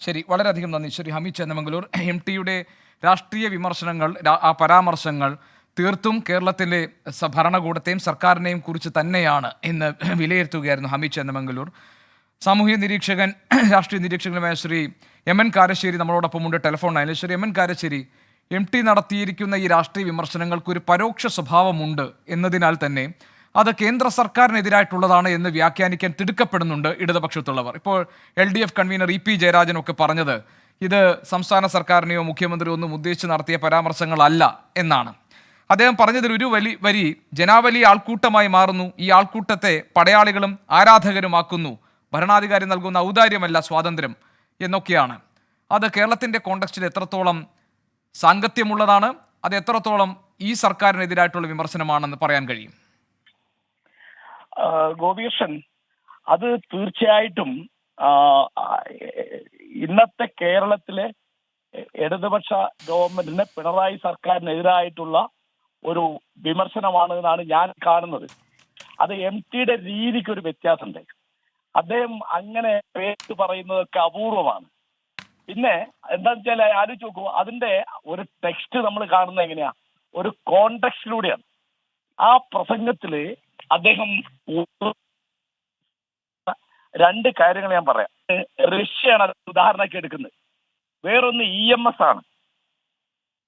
ശരി വളരെയധികം നന്ദി. ശരി ഹമീദ് ചന്ദമംഗലൂർ എം ടിയുടെ രാഷ്ട്രീയ വിമർശനങ്ങൾ ആ പരാമർശങ്ങൾ തീർത്തും കേരളത്തിലെ ഭരണകൂടത്തെയും സർക്കാരിനെയും കുറിച്ച് തന്നെയാണ് ഇന്ന് വിലയിരുത്തുകയായിരുന്നു ഹമീദ് ചന്ദമംഗലൂർ സാമൂഹ്യ നിരീക്ഷകൻ രാഷ്ട്രീയ നിരീക്ഷകനുമായ ശ്രീ എം എൻ കാരശ്ശേരി നമ്മളോടൊപ്പം ഉണ്ട്. ടെലിഫോൺ ആയാലും Shri M N Karassery M T നടത്തിയിരിക്കുന്ന ഈ രാഷ്ട്രീയ വിമർശനങ്ങൾക്ക് ഒരു പരോക്ഷ സ്വഭാവമുണ്ട് എന്നതിനാൽ തന്നെ അത് കേന്ദ്ര സർക്കാരിനെതിരായിട്ടുള്ളതാണ് എന്ന് വ്യാഖ്യാനിക്കാൻ തിടുക്കപ്പെടുന്നുണ്ട് ഇടതുപക്ഷത്തുള്ളവർ. ഇപ്പോൾ L D F convener E P ജയരാജനൊക്കെ പറഞ്ഞത് ഇത് സംസ്ഥാന സർക്കാരിനെയോ മുഖ്യമന്ത്രിയോ ഒന്നും ഉദ്ദേശിച്ച് നടത്തിയ പരാമർശങ്ങളല്ല എന്നാണ്. അദ്ദേഹം പറഞ്ഞതിൽ ഒരു വലി വരി ജനാവലി ആൾക്കൂട്ടമായി മാറുന്നു ഈ ആൾക്കൂട്ടത്തെ പടയാളികളും ആരാധകരുമാക്കുന്നു ഭരണാധികാരി നൽകുന്ന ഔദാര്യമല്ല സ്വാതന്ത്ര്യം എന്നൊക്കെയാണ്. അത് കേരളത്തിന്റെ കോണ്ടക്സ്റ്റിൽ എത്രത്തോളം സാങ്കത്യമുള്ളതാണ്. അത് എത്രത്തോളം ഈ സർക്കാരിനെതിരായിട്ടുള്ള വിമർശനമാണെന്ന് പറയാൻ കഴിയും? ഗോപികൃഷ്ണൻ അത് തീർച്ചയായിട്ടും ഇന്നത്തെ കേരളത്തിലെ ഇടതുപക്ഷ ഗവൺമെന്റിന് പിണറായി സർക്കാരിനെതിരായിട്ടുള്ള ഒരു വിമർശനമാണ് എന്നാണ് ഞാൻ കാണുന്നത്. അത് എം ടിയുടെ രീതിക്ക് ഒരു വ്യത്യാസമുണ്ട്. അദ്ദേഹം അങ്ങനെ പേര് പറയുന്നതൊക്കെ അപൂർവമാണ്. പിന്നെ എന്താന്ന് വെച്ചാൽ ആലോചിച്ച് നോക്കൂ അതിന്റെ ഒരു ടെക്സ്റ്റ് നമ്മൾ കാണുന്നത് എങ്ങനെയാ? ഒരു കോണ്ടക്സ്റ്റിലൂടെയാണ് ആ പ്രസംഗത്തിൽ അദ്ദേഹം രണ്ട് കാര്യങ്ങൾ ഞാൻ പറയാം. റഷ്യയാണ് ഉദാഹരണമാക്കി എടുക്കുന്നത്. വേറൊന്ന് ഇ എം എസ് ആണ്.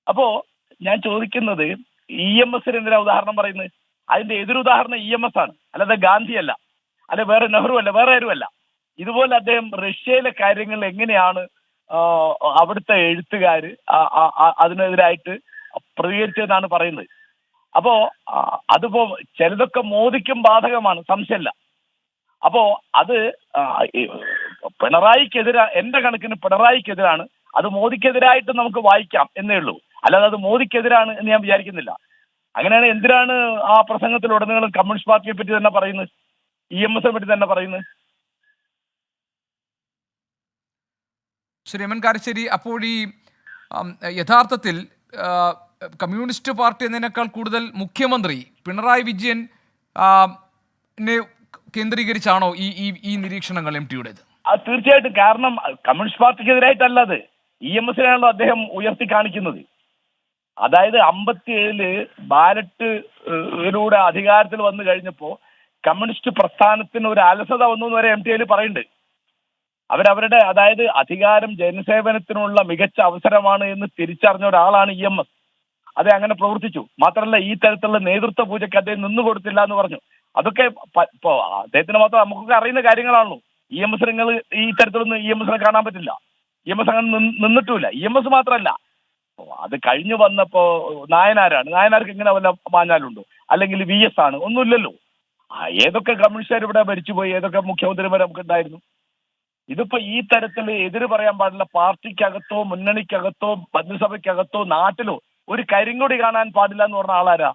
അപ്പോ ഞാൻ ചോദിക്കുന്നത് ഇ എം എസിന് എന്തിനാ ഉദാഹരണം പറയുന്നത്? അതിന്റെ എതിരുദാഹരണം ഇ എം എസ് ആണ്. അല്ലാതെ ഗാന്ധി അല്ല. അല്ലെ വേറെ നെഹ്റു അല്ല വേറെ ആരുമല്ല ഇതുപോലെ അദ്ദേഹം റഷ്യയിലെ കാര്യങ്ങൾ എങ്ങനെയാണ് അവിടുത്തെ ആ- അതിനെതിരായിട്ട് പ്രതികരിച്ചതെന്നാണ് പറയുന്നത്. അപ്പോ അതിപ്പോ ചിലതൊക്കെ മോദിക്കും ബാധകമാണ് സംശയമല്ല. അപ്പോ അത് പിണറായിക്കെതിരാ എന്റെ കണക്കിന് പിണറായിക്കെതിരാണ് അത് മോദിക്കെതിരായിട്ട് നമുക്ക് വായിക്കാം എന്നേ ഉള്ളൂ. അല്ലാതെ അത് മോദിക്കെതിരാണ് എന്ന് ഞാൻ വിചാരിക്കുന്നില്ല. അങ്ങനെയാണ് എന്തിനാണ് ആ പ്രസംഗത്തിൽ ഉടനീളം കമ്മ്യൂണിസ്റ്റ് പാർട്ടിയെ പറ്റി തന്നെ പറയുന്നത്? ഇ എം എസിനെ പറ്റി തന്നെ പറയുന്നത്? ശ്രീ എം എൻ കാരശ്ശേരി അപ്പോൾ ഈ യഥാർത്ഥത്തിൽ കമ്മ്യൂണിസ്റ്റ് പാർട്ടി എന്നതിനേക്കാൾ കൂടുതൽ മുഖ്യമന്ത്രി പിണറായി വിജയൻ കേന്ദ്രീകരിച്ചാണോ ഈ ഈ നിരീക്ഷണങ്ങൾ എം ടിയുടേത്? തീർച്ചയായിട്ടും. കാരണം കമ്മ്യൂണിസ്റ്റ് പാർട്ടിക്കെതിരായിട്ടല്ല അത് ഇ എം എസിനാണല്ലോ അദ്ദേഹം ഉയർത്തി കാണിക്കുന്നത്. അതായത് അമ്പത്തി ഏഴിൽ ബാലറ്റ് ിലൂടെ അധികാരത്തിൽ വന്നു കഴിഞ്ഞപ്പോ കമ്മ്യൂണിസ്റ്റ് പ്രസ്ഥാനത്തിന് ഒരു അലസത വന്നു എന്ന് വരെ എം ടി ഐയിൽ പറയുന്നുണ്ട്. അവരവരുടെ അതായത് അധികാരം ജനസേവനത്തിനുള്ള മികച്ച അവസരമാണ് എന്ന് തിരിച്ചറിഞ്ഞ ഒരാളാണ് ഇ എം എസ്. അതെ അങ്ങനെ പ്രവർത്തിച്ചു. മാത്രമല്ല ഈ തരത്തിലുള്ള നേതൃത്വ പൂജയ്ക്ക് അദ്ദേഹം നിന്നു കൊടുത്തില്ല എന്ന് പറഞ്ഞു. അതൊക്കെ ഇപ്പോ അദ്ദേഹത്തിന് മാത്രം നമുക്കൊക്കെ അറിയുന്ന കാര്യങ്ങളാണല്ലോ. ഇ എം എസ് നിങ്ങൾ ഈ തരത്തിലൊന്നും ഇ എം എസിനെ കാണാൻ പറ്റില്ല. ഇ എം എസ് അങ്ങനെ നിന്ന് നിന്നിട്ടുമില്ല ഇ എം എസ് മാത്രമല്ല അത് കഴിഞ്ഞു വന്നപ്പോ നായനാരാണ്? നായനാർക്ക് ഇങ്ങനെ വല്ല മാഞ്ഞാലുണ്ടോ? അല്ലെങ്കിൽ വി എസ് ആണ്? ഒന്നുമില്ലല്ലോ. ഏതൊക്കെ കമ്മ്യൂണിസ്റ്റുകാർ ഇവിടെ ഭരിച്ചുപോയി ഏതൊക്കെ മുഖ്യമന്ത്രിമാർ നമുക്ക് ഉണ്ടായിരുന്നു? ഇതിപ്പോ ഈ തരത്തിൽ എതിര് പറയാൻ പാടില്ല. പാർട്ടിക്കകത്തോ മുന്നണിക്കകത്തോ മന്ത്രിസഭയ്ക്കകത്തോ നാട്ടിലോ ഒരു കരിങ്കൊടി കാണാൻ പാടില്ല എന്ന് പറഞ്ഞ ആളാരാ?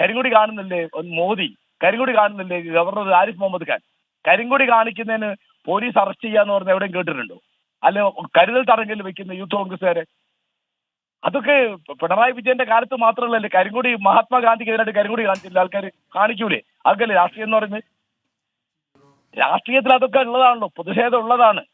കരിങ്കൊടി കാണുന്നില്ലേ? മോദി. കരിങ്കൊടി കാണുന്നില്ലേ? ഗവർണർ ആരിഫ് മുഹമ്മദ് ഖാൻ. കരിങ്കൊടി കാണിക്കുന്നതിന് പോലീസ് അറസ്റ്റ് ചെയ്യാന്ന് പറഞ്ഞ എവിടെയും കേട്ടിട്ടുണ്ടോ? അല്ലെ കരുതൽ തടങ്കലിൽ വെക്കുന്ന യൂത്ത് കോൺഗ്രസ്സുകാരെ. അതൊക്കെ പിണറായി വിജയന്റെ കാലത്ത് മാത്രമല്ലല്ലേ കരിങ്കൊടി മഹാത്മാഗാന്ധിക്കെതിരായിട്ട് കരിങ്കൊടി കാണിച്ചില്ല ആൾക്കാർ കാണിക്കൂലേ? അതൊക്കെ രാഷ്ട്രീയം എന്ന് പറയുന്നത്? രാഷ്ട്രീയത്തിൽ അതൊക്കെ ഉള്ളതാണല്ലോ പ്രതിഷേധം ഉള്ളതാണ്.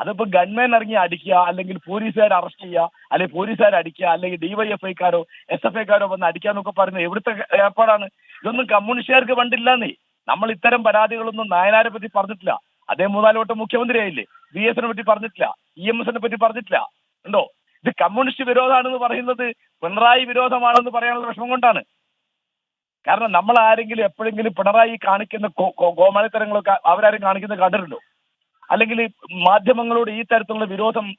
അതിപ്പോ ഗൺമാൻ ഇറങ്ങി അടിക്കുക അല്ലെങ്കിൽ പോലീസുകാർ അറസ്റ്റ് ചെയ്യുക അല്ലെങ്കിൽ പോലീസുകാർ അടിക്കുക അല്ലെങ്കിൽ ഡിവൈഎഫ്ഐക്കാരോ എസ് എഫ് ഐക്കാരോ വന്ന് അടിക്കാന്നൊക്കെ പറയുന്നത് എവിടുത്തെ ഏർപ്പാടാണ്? ഇതൊന്നും കമ്മ്യൂണിസ്റ്റുകാർക്ക് പണ്ടില്ലാന്നേ. നമ്മൾ ഇത്തരം പരാതികളൊന്നും നായനാരെ പറ്റി പറഞ്ഞിട്ടില്ല. അതേ മൂന്നാൽ വട്ടം മുഖ്യമന്ത്രിയായില്ലേ? ബി എസിനെ പറ്റി പറഞ്ഞിട്ടില്ല. ഇ എം എസിനെ പറ്റി പറഞ്ഞിട്ടില്ല. ഉണ്ടോ? ഇത് കമ്മ്യൂണിസ്റ്റ് വിരോധമാണെന്ന് പറയുന്നത് പിണറായി വിരോധമാണെന്ന് പറയാനുള്ള വിഷമം കൊണ്ടാണ്. കാരണം നമ്മൾ ആരെങ്കിലും എപ്പോഴെങ്കിലും പിണറായി കാണിക്കുന്ന കോമാളിത്തരങ്ങളൊക്കെ അവരാരും കാണിക്കുന്നത് കണ്ടിട്ടുണ്ടോ? അല്ലെങ്കിൽ മാധ്യമങ്ങളോട് ഈ തരത്തിലുള്ള വിരോധം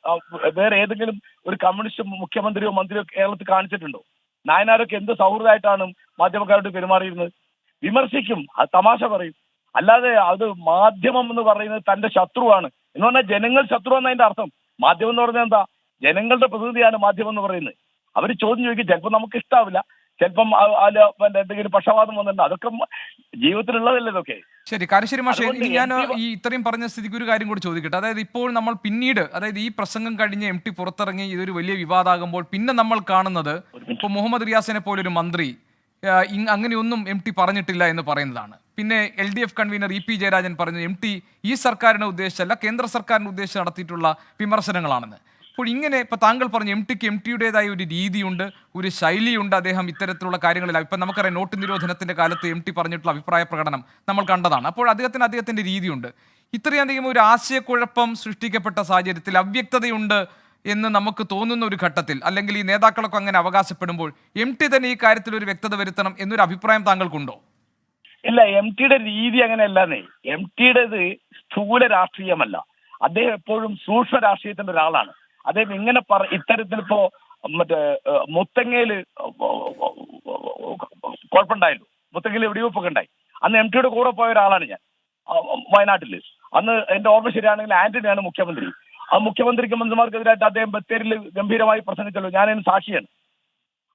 വേറെ ഏതെങ്കിലും ഒരു കമ്മ്യൂണിസ്റ്റ് മുഖ്യമന്ത്രിയോ മന്ത്രിയോ കേരളത്തിൽ കാണിച്ചിട്ടുണ്ടോ? നായനാരൊക്കെ എന്ത് സൗഹൃദമായിട്ടാണ് മാധ്യമക്കാരോട് പെരുമാറിയിരുന്നത്? വിമർശിക്കും അത് തമാശ പറയും. അല്ലാതെ അത് മാധ്യമം എന്ന് പറയുന്നത് തന്റെ ശത്രുവാണ്. എന്ന് പറഞ്ഞാൽ ജനങ്ങൾ ശത്രു എന്ന അതിന്റെ അർത്ഥം. മാധ്യമം എന്ന് പറഞ്ഞാൽ എന്താ? ജനങ്ങളുടെ പ്രതിനിധിയാണ് മാധ്യമം എന്ന് പറയുന്നത്. അവർ ചോദ്യം ചോദിക്കും ചിലപ്പോൾ നമുക്ക് ഇഷ്ടാവില്ല. ചിലപ്പം അല്ല പിന്നെ എന്തെങ്കിലും പക്ഷപാതം വന്നിട്ടുണ്ട്. അതൊക്കെ ജീവിതത്തിലുള്ളതല്ലേ ഇതൊക്കെ? ശരി കാരശ്ശേരി മാഷെ ഇനി ഞാൻ ഈ ഇത്രയും പറഞ്ഞ സ്ഥിതിക്ക് ഒരു കാര്യം കൂടി ചോദിക്കട്ടെ. അതായത് ഇപ്പോൾ നമ്മൾ പിന്നീട് അതായത് ഈ പ്രസംഗം കഴിഞ്ഞ് എം ടി പുറത്തിറങ്ങി ഇതൊരു വലിയ വിവാദമാകുമ്പോൾ പിന്നെ നമ്മൾ കാണുന്നത് ഇപ്പോൾ മുഹമ്മദ് റിയാസിനെ പോലൊരു മന്ത്രി അങ്ങനെയൊന്നും എം ടി പറഞ്ഞിട്ടില്ല എന്ന് പറയുന്നതാണ്. പിന്നെ L D F convener E P Jayarajan പറഞ്ഞു എം ടി ഈ സർക്കാരിനെ ഉദ്ദേശിച്ചല്ല കേന്ദ്ര സർക്കാരിനെ ഉദ്ദേശിച്ച് നടത്തിയിട്ടുള്ള വിമർശനങ്ങളാണെന്ന്. അപ്പോൾ ഇങ്ങനെ ഇപ്പോൾ താങ്കൾ പറഞ്ഞു എം ടിക്ക് എം ടിയുടേതായ ഒരു രീതിയുണ്ട് ഒരു ശൈലിയുണ്ട് അദ്ദേഹം ഇത്തരത്തിലുള്ള കാര്യങ്ങളിൽ. ഇപ്പം നമുക്കറിയാം നോട്ട് നിരോധനത്തിന്റെ കാലത്ത് എം ടി പറഞ്ഞിട്ടുള്ള അഭിപ്രായ പ്രകടനം നമ്മൾ കണ്ടതാണ്. അപ്പോൾ അദ്ദേഹത്തിന് അദ്ദേഹത്തിന്റെ രീതിയുണ്ട്. ഇത്രയധികം ഒരു ആശയക്കുഴപ്പം സൃഷ്ടിക്കപ്പെട്ട സാഹചര്യത്തിൽ അവ്യക്തതയുണ്ട് എന്ന് നമുക്ക് തോന്നുന്ന ഒരു ഘട്ടത്തിൽ അല്ലെങ്കിൽ ഈ നേതാക്കളൊക്കെ അങ്ങനെ അവകാശപ്പെടുമ്പോൾ എം ടി തന്നെ ഈ കാര്യത്തിൽ ഒരു വ്യക്തത വരുത്തണം എന്നൊരു അഭിപ്രായം താങ്കൾക്കുണ്ടോ? ഇല്ല എം ടിയുടെ രീതി അങ്ങനെയല്ലെന്നേ. എം ടിയുടേത് സ്ഥൂല രാഷ്ട്രീയമല്ല. അദ്ദേഹം എപ്പോഴും സൂക്ഷ്മ രാഷ്ട്രീയത്തിന്റെ ഒരാളാണ്. അദ്ദേഹം ഇങ്ങനെ പറ ഇത്തരത്തിൽ ഇപ്പോ മറ്റേ മുത്തങ്ങയിൽ കുഴപ്പമുണ്ടായല്ലോ. മുത്തങ്ങയിൽ വെടിവെപ്പൊക്കെ ഉണ്ടായി. അന്ന് എം ടിയുടെ കൂടെ പോയ ഒരാളാണ് ഞാൻ വയനാട്ടിൽ. അന്ന് എന്റെ ഓർമ്മ ശരിയാണെങ്കിൽ ആന്റണിയാണ് മുഖ്യമന്ത്രി. ആ മുഖ്യമന്ത്രിക്ക് മന്ത്രിമാർക്കെതിരായിട്ട് അദ്ദേഹം ബത്തേരിയിൽ ഗംഭീരമായി പ്രസംഗിച്ചല്ലോ. ഞാനതിന് സാക്ഷിയാണ്.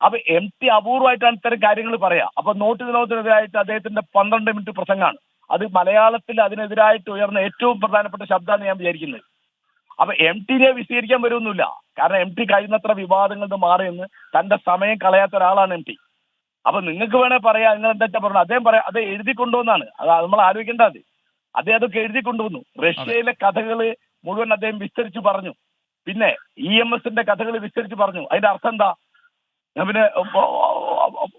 അപ്പൊ എം ടി അപൂർവമായിട്ടാണ് ഇത്തരം കാര്യങ്ങൾ പറയാ. അപ്പൊ നോട്ട് നിരോധനത്തിനെതിരായിട്ട് അദ്ദേഹത്തിന്റെ പന്ത്രണ്ട് മിനിറ്റ് പ്രസംഗമാണ്. അത് മലയാളത്തിൽ അതിനെതിരായിട്ട് ഉയർന്ന ഏറ്റവും പ്രധാനപ്പെട്ട ശബ്ദമാണ് ഞാൻ വിചാരിക്കുന്നത്. അപ്പൊ എം ടിനെ വിശദീകരിക്കാൻ വരുമൊന്നുമില്ല കാരണം എം ടി കഴിയുന്നത്ര വിവാദങ്ങളിൽ നിന്ന് എന്ന് തന്റെ സമയം കളയാത്ത ഒരാളാണ് എം ടി. അപ്പൊ നിങ്ങൾക്ക് വേണേ പറയാം നിങ്ങൾ എന്താ പറഞ്ഞു അദ്ദേഹം പറയാം അത് എഴുതി കൊണ്ടുവന്നാണ്. അത് നമ്മൾ ആലോചിക്കേണ്ട അത്. അദ്ദേഹം അതൊക്കെ എഴുതി കൊണ്ടുവന്നു. റഷ്യയിലെ കഥകൾ മുഴുവൻ അദ്ദേഹം വിസ്തരിച്ചു പറഞ്ഞു. പിന്നെ ഇ എം എസിന്റെ കഥകൾ വിസ്തരിച്ച് പറഞ്ഞു. അതിന്റെ അർത്ഥം എന്താ? പിന്നെ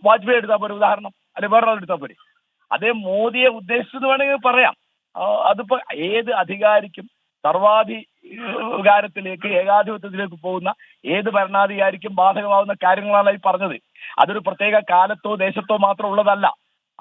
വാജ്പേയി എടുത്താൽ പോരെ ഉദാഹരണം. അല്ലെ വേറെ എടുത്താൽ പോരെ. അദ്ദേഹം മോദിയെ ഉദ്ദേശിച്ചെന്ന് വേണമെങ്കിൽ പറയാം. അതിപ്പോ ഏത് അധികാരിക്കും സർവാധികാരത്തിലേക്ക് ഏകാധിപത്യത്തിലേക്ക് പോകുന്ന ഏത് ഭരണാധികാരിക്കും ബാധകമാവുന്ന കാര്യങ്ങളാണ് ഈ പറഞ്ഞത്. അതൊരു പ്രത്യേക കാലത്തോ ദേശത്തോ മാത്രം ഉള്ളതല്ല.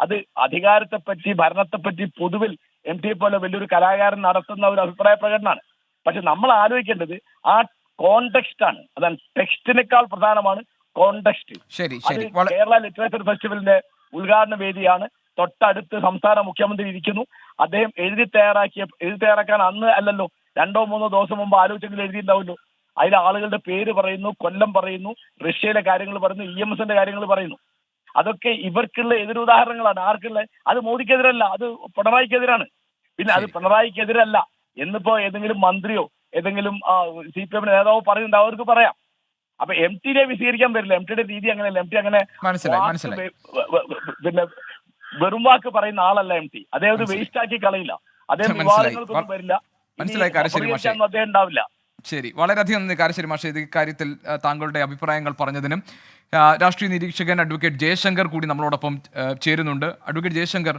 അത് അധികാരത്തെപ്പറ്റി ഭരണത്തെപ്പറ്റി പൊതുവിൽ എം ടി പോലെ വലിയൊരു കലാകാരൻ നടത്തുന്ന ഒരു അഭിപ്രായ പ്രകടനമാണ്. പക്ഷെ നമ്മൾ ആലോചിക്കേണ്ടത് ആ കോണ്ടെക്സ്റ്റ് ആണ്. അതാണ് ടെക്സ്റ്റിനേക്കാൾ പ്രധാനമാണ് കോണ്ടെക്സ്റ്റ് ശരി അത് ശരി. കേരള ലിറ്ററേച്ചർ ഫെസ്റ്റിവലിന്റെ ഉദ്ഘാടന വേദിയാണ്. തൊട്ടടുത്ത് സംസ്ഥാന മുഖ്യമന്ത്രി ഇരിക്കുന്നു. അദ്ദേഹം എഴുതി തയ്യാറാക്കിയ എഴുതി തയ്യാറാക്കാൻ അന്ന് അല്ലല്ലോ രണ്ടോ മൂന്നോ ദിവസം മുമ്പ് ആലോചിച്ചെങ്കിൽ എഴുതിയിട്ടുണ്ടാവുമല്ലോ. അതിൽ ആളുകളുടെ പേര് പറയുന്നു കൊല്ലം പറയുന്നു റഷ്യയിലെ കാര്യങ്ങൾ പറയുന്നു ഇ എം എസിന്റെ കാര്യങ്ങൾ പറയുന്നു. അതൊക്കെ ഇവർക്കുള്ള എതിരുദാഹരണങ്ങളാണ് ആർക്കുള്ള? അത് മോദിക്കെതിരല്ല അത് പിണറായിക്കെതിരാണ്. പിന്നെ അത്. പിണറായിക്കെതിരല്ല. എന്നിപ്പോ ഏതെങ്കിലും മന്ത്രിയോ ഏതെങ്കിലും സി പി എമ്മിന്റെ നേതാവോ പറയുന്നുണ്ട് അവർക്ക് പറയാം. അപ്പൊ എം ടിനെ വിശീകരിക്കാൻ പറ്റില്ല. എം ടിയുടെ രീതി അങ്ങനെയല്ല. എം ടി അങ്ങനെ പിന്നെ വെറും വാക്ക് പറയുന്ന ആളല്ല എം ടി. അദ്ദേഹം വേസ്റ്റ് ആക്കി കളയില്ല. അദ്ദേഹം. വിവാദങ്ങൾക്കൊന്നും വരില്ല. മനസ്സിലായി, കാരശ്ശേരി മാഷേ. ഉണ്ടാവില്ല. ശരി വളരെയധികം നന്ദി കാരശ്ശേരി മാഷേ. ഇത് ഇക്കാര്യത്തിൽ താങ്കളുടെ അഭിപ്രായങ്ങൾ പറഞ്ഞതിനും രാഷ്ട്രീയ നിരീക്ഷകൻ അഡ്വക്കേറ്റ് ജയശങ്കർ കൂടി നമ്മളോടൊപ്പം ചേരുന്നുണ്ട്. അഡ്വക്കേറ്റ് ജയശങ്കർ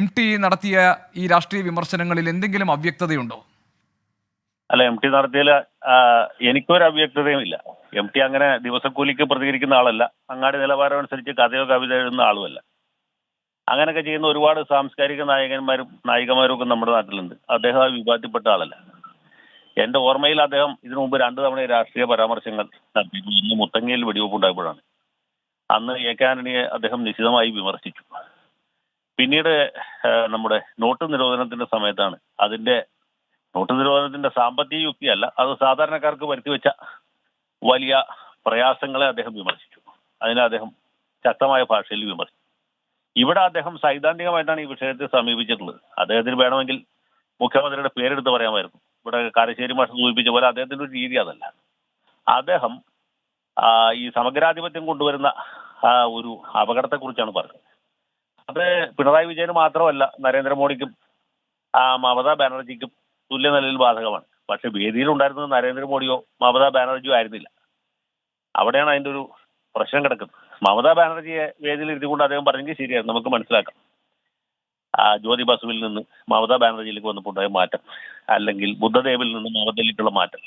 എം ടി നടത്തിയ ഈ രാഷ്ട്രീയ വിമർശനങ്ങളിൽ എന്തെങ്കിലും അവ്യക്തതയുണ്ടോ? അല്ല എം ടി നടത്തിയതിൽ എനിക്കൊരു അവ്യക്തതയും ഇല്ല. എം ടി അങ്ങനെ ദിവസക്കൂലിക്ക് പ്രതികരിക്കുന്ന ആളല്ല. അങ്ങാടി നിലവാരം അനുസരിച്ച് കഥയോ കവിത എഴുതുന്ന ആളുമല്ല. അങ്ങനെയൊക്കെ ചെയ്യുന്ന ഒരുപാട് സാംസ്കാരിക നായകന്മാരും നായികമാരും ഒക്കെ നമ്മുടെ നാട്ടിലുണ്ട്. അദ്ദേഹം ആ വിഭാഗത്തിൽപ്പെട്ട ആളല്ല. എന്റെ ഓർമ്മയിൽ അദ്ദേഹം ഇതിനു മുമ്പ് രണ്ടു തവണ രാഷ്ട്രീയ പരാമർശങ്ങൾ നടത്തിയിട്ടുണ്ട് ഇന്ന് മുത്തങ്ങയിൽ വെടിവെപ്പ് ഉണ്ടായപ്പോഴാണ് അന്ന് എ കെ ആന്റണിയെ അദ്ദേഹം നിശിതമായി വിമർശിച്ചു. പിന്നീട് നമ്മുടെ നോട്ട് നിരോധനത്തിന്റെ സമയത്താണ് അതിന്റെ നോട്ട് നിരോധനത്തിന്റെ സാമ്പത്തിക യുക്തിയല്ല അത് സാധാരണക്കാർക്ക് വരുത്തിവെച്ച വലിയ പ്രയാസങ്ങളെ അദ്ദേഹം വിമർശിച്ചു. അതിനെ അദ്ദേഹം ശക്തമായ ഭാഷയിൽ വിമർശിച്ചു. ഇവിടെ അദ്ദേഹം സൈദ്ധാന്തികമായിട്ടാണ് ഈ വിഷയത്തെ സമീപിച്ചിട്ടുള്ളത്. അദ്ദേഹത്തിന് വേണമെങ്കിൽ മുഖ്യമന്ത്രിയുടെ പേരെടുത്ത് പറയാമായിരുന്നു. ഇവിടെ കാരശ്ശേരി മാഷ് സൂചിപ്പിച്ച പോലെ അദ്ദേഹത്തിന്റെ ഒരു രീതി അതല്ല. അദ്ദേഹം ഈ സമഗ്രാധിപത്യം കൊണ്ടുവരുന്ന ഒരു അപകടത്തെക്കുറിച്ചാണ് പറഞ്ഞത്. അത് പിണറായി വിജയന് മാത്രമല്ല നരേന്ദ്രമോദിക്കും മമതാ ബാനർജിക്കും തുല്യ നിലയിൽ ബാധകമാണ്. പക്ഷെ വേദിയിൽ ഉണ്ടായിരുന്നത് നരേന്ദ്രമോദിയോ മമതാ ബാനർജിയോ ആയിരുന്നില്ല. അവിടെയാണ് അതിന്റെ ഒരു പ്രശ്നം കിടക്കുന്നത്. മമതാ ബാനർജിയെ വേദിയിൽ ഇരുത്തിക്കൊണ്ട് അദ്ദേഹം പറഞ്ഞെങ്കിൽ ശരിയാണ് നമുക്ക് മനസ്സിലാക്കാം. ആ ജ്യോതി ബസുവിൽ നിന്ന് മമതാ ബാനർജിയിലേക്ക് വന്നപ്പോൾ ഉണ്ടായ മാറ്റം. അല്ലെങ്കിൽ ബുദ്ധദേവിൽ നിന്ന് മമതയിലേക്കുള്ള മാറ്റം.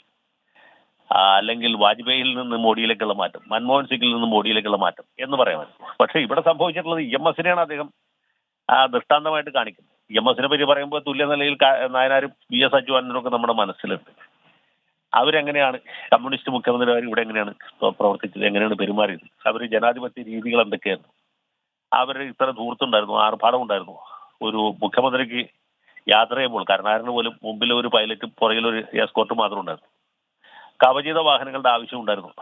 അല്ലെങ്കിൽ വാജ്പേയിയിൽ നിന്ന് മോഡിയിലേക്കുള്ള മാറ്റം. മൻമോഹൻ സിംഗിൽ നിന്ന് മോഡിയിലേക്കുള്ള മാറ്റം എന്ന് പറയാൻ പക്ഷെ ഇവിടെ സംഭവിച്ചിട്ടുള്ളത് ഇ എം എസിനെയാണ് അദ്ദേഹം ആ, ദൃഷ്ടാന്തമായിട്ട് കാണിക്കുന്നത്. ഇ എം എസിനെ പറ്റി പറയുമ്പോൾ തുല്യ നിലയിൽ നായനാരും വി എസ് അച്യുതാനന്ദനും ഒക്കെ നമ്മുടെ മനസ്സിലുണ്ട്. അവരെങ്ങനെയാണ് കമ്മ്യൂണിസ്റ്റ് മുഖ്യമന്ത്രിമാർ ഇവിടെ എങ്ങനെയാണ് പ്രവർത്തിച്ചത്? എങ്ങനെയാണ് പെരുമാറിയത്? അവർ ജനാധിപത്യ രീതികൾ എന്തൊക്കെയായിരുന്നു? അവർ ഇത്ര ധൂർത്തുണ്ടായിരുന്നു ആർഭാടം ഉണ്ടായിരുന്നു ഒരു മുഖ്യമന്ത്രിക്ക് യാത്ര ചെയ്യുമ്പോൾ കരുണാകരന് പോലും മുമ്പിൽ ഒരു പൈലറ്റും പുറകിൽ ഒരു എസ്കോർട്ട് മാത്രം ഉണ്ടായിരുന്നു. കവചിത വാഹനങ്ങളുടെ ആവശ്യം ഉണ്ടായിരുന്നു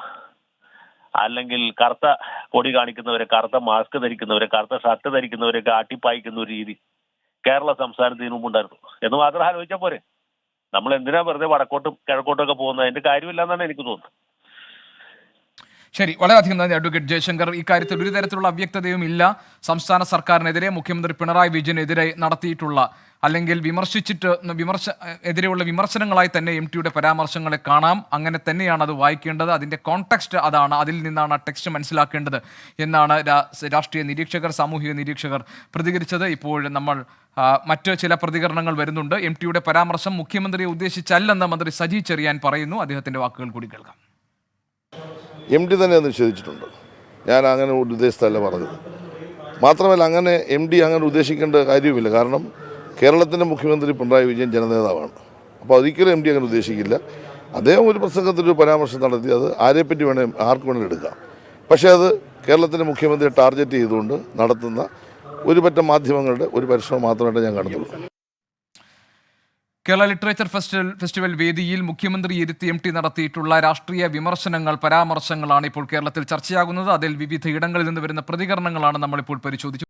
അല്ലെങ്കിൽ കറുത്ത കൊടി കാണിക്കുന്നവരെ കറുത്ത മാസ്ക് ധരിക്കുന്നവരെ കറുത്ത ഷർട്ട് ധരിക്കുന്നവരെ ആട്ടിപ്പായിക്കുന്ന ഒരു രീതി കേരള സംസ്ഥാനത്തിന് മുമ്പുണ്ടായിരുന്നു. എന്ന് മാത്രം ആലോചിച്ചാൽ പോരെ? നമ്മൾ എന്തിനാ വെറുതെ വടക്കോട്ടും കിഴക്കോട്ടും ഒക്കെ പോകുന്നത്? അതിന്റെ കാര്യമില്ല എന്നാണ് എനിക്ക് തോന്നുന്നത്. ശരി വളരെയധികം നന്ദി അഡ്വക്കേറ്റ് ജയശങ്കർ. ഇക്കാര്യത്തിൽ ഒരു തരത്തിലുള്ള അവ്യക്തതയും ഇല്ല. സംസ്ഥാന സർക്കാരിനെതിരെ മുഖ്യമന്ത്രി പിണറായി വിജയനെതിരെ നടത്തിയിട്ടുള്ള അല്ലെങ്കിൽ വിമർശിച്ചിട്ട് വിമർശ എതിരെയുള്ള വിമർശനങ്ങളായി തന്നെ എം ടിയുടെ പരാമർശങ്ങളെ കാണാം. അങ്ങനെ തന്നെയാണ് അത് വായിക്കേണ്ടത്. അതിന്റെ കോൺടെക്സ്റ്റ് അതാണ്. അതിൽ നിന്നാണ് ആ ടെക്സ്റ്റ് മനസ്സിലാക്കേണ്ടത് എന്നാണ് രാഷ്ട്രീയ നിരീക്ഷകർ സാമൂഹിക നിരീക്ഷകർ പ്രതികരിച്ചത്. ഇപ്പോൾ നമ്മൾ മറ്റ് ചില പ്രതികരണങ്ങൾ വരുന്നുണ്ട്. എം ടിയുടെ പരാമർശം മുഖ്യമന്ത്രിയെ ഉദ്ദേശിച്ചല്ലെന്ന് മന്ത്രി സജി ചെറിയാൻ പറയുന്നു. അദ്ദേഹത്തിന്റെ വാക്കുകൾ കൂടി കേൾക്കാം. എം ഡി തന്നെ നിഷേധിച്ചിട്ടുണ്ട്. ഞാൻ അങ്ങനെ ഉദ്ദേശത്തല്ല പറഞ്ഞത്. മാത്രമല്ല അങ്ങനെ എം ഡി അങ്ങനെ ഉദ്ദേശിക്കേണ്ട കാര്യവുമില്ല. കാരണം കേരളത്തിന്റെ മുഖ്യമന്ത്രി പിണറായി വിജയൻ ജനനേതാവാണ്. അപ്പോൾ ഒരിക്കലും എം ഡി അങ്ങനെ ഉദ്ദേശിക്കില്ല. അദ്ദേഹം ഒരു പ്രസംഗത്തിൽ ഒരു പരാമർശം നടത്തി അത് ആരെപ്പറ്റി വേണേലും ആർക്ക് വേണേലും എടുക്കാം. പക്ഷേ അത് കേരളത്തിന്റെ മുഖ്യമന്ത്രിയെ ടാർഗറ്റ് ചെയ്തുകൊണ്ട് നടത്തുന്ന ഒരു പറ്റം മാധ്യമങ്ങളുടെ ഒരു പരിശ്രമം മാത്രമായിട്ട് ഞാൻ കാണുന്നുള്ളൂ. കേരള ലിറ്ററേച്ചർ ഫെസ്റ്റിവൽ ഫെസ്റ്റിവൽ വേദിയിൽ മുഖ്യമന്ത്രി ഇരുത്തി എം ടി നടത്തിയിട്ടുള്ള രാഷ്ട്രീയ വിമർശനങ്ങൾ പരാമർശങ്ങളാണ് ഇപ്പോൾ കേരളത്തിൽ ചർച്ചയാകുന്നത്. അതിൽ വിവിധ ഇടങ്ങളിൽ നിന്ന് വരുന്ന പ്രതികരണങ്ങളാണ് നമ്മളിപ്പോൾ പരിശോധിച്ചത്